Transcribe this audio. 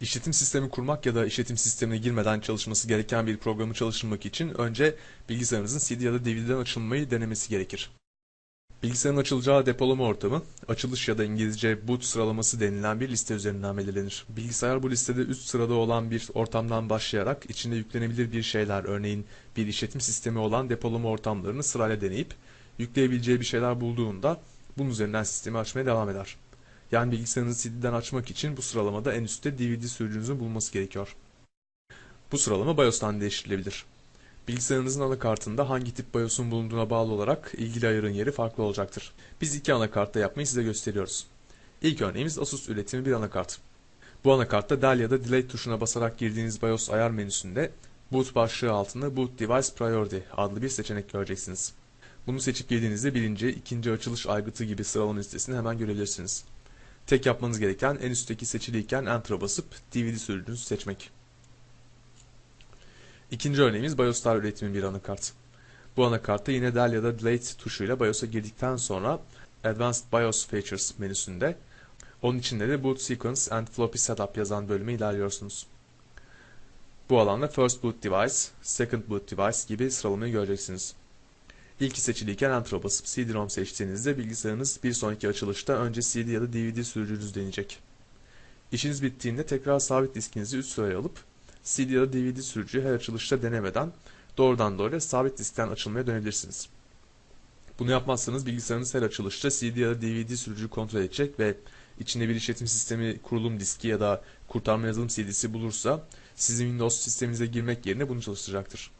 İşletim sistemi kurmak ya da işletim sistemine girmeden çalışması gereken bir programı çalıştırmak için önce bilgisayarınızın CD ya da DVD'den açılmayı denemesi gerekir. Bilgisayarın açılacağı depolama ortamı, açılış ya da İngilizce boot sıralaması denilen bir liste üzerinden belirlenir. Bilgisayar bu listede üst sırada olan bir ortamdan başlayarak içinde yüklenebilir bir şeyler, örneğin bir işletim sistemi olan depolama ortamlarını sırayla deneyip yükleyebileceği bir şeyler bulduğunda bunun üzerinden sistemi açmaya devam eder. Yani bilgisayarınızı CD'den açmak için bu sıralamada en üstte DVD sürücünüzün bulunması gerekiyor. Bu sıralama BIOS'tan değiştirilebilir. Bilgisayarınızın anakartında hangi tip BIOS'un bulunduğuna bağlı olarak ilgili ayarın yeri farklı olacaktır. Biz iki anakartta yapmayı size gösteriyoruz. İlk örneğimiz Asus üretimi bir anakart. Bu anakartta Del ya da Delete tuşuna basarak girdiğiniz BIOS ayar menüsünde Boot başlığı altında Boot Device Priority adlı bir seçenek göreceksiniz. Bunu seçip girdiğinizde birinci, ikinci açılış aygıtı gibi sıralama listesini hemen görebilirsiniz. Tek yapmanız gereken en üstteki seçiliyken Enter'a basıp DVD sürücünüzü seçmek. İkinci örneğimiz BIOS'lar üretimi bir anakart. Bu anakartta yine Del ya da Delete tuşuyla BIOS'a girdikten sonra Advanced BIOS Features menüsünde onun içinde de Boot Sequence and Floppy Setup yazan bölüme ilerliyorsunuz. Bu alanda First Boot Device, Second Boot Device gibi sıralamayı göreceksiniz. İlki seçiliyken Enter'a basıp CD-ROM seçtiğinizde bilgisayarınız bir sonraki açılışta önce CD ya da DVD sürücünüz deneyecek. İşiniz bittiğinde tekrar sabit diskinizi üst sıraya alıp CD ya da DVD sürücüyü her açılışta denemeden doğrudan doğruya sabit diskten açılmaya dönebilirsiniz. Bunu yapmazsanız bilgisayarınız her açılışta CD ya da DVD sürücüyü kontrol edecek ve içinde bir işletim sistemi kurulum diski ya da kurtarma yazılım CD'si bulursa sizin Windows sisteminize girmek yerine bunu çalıştıracaktır.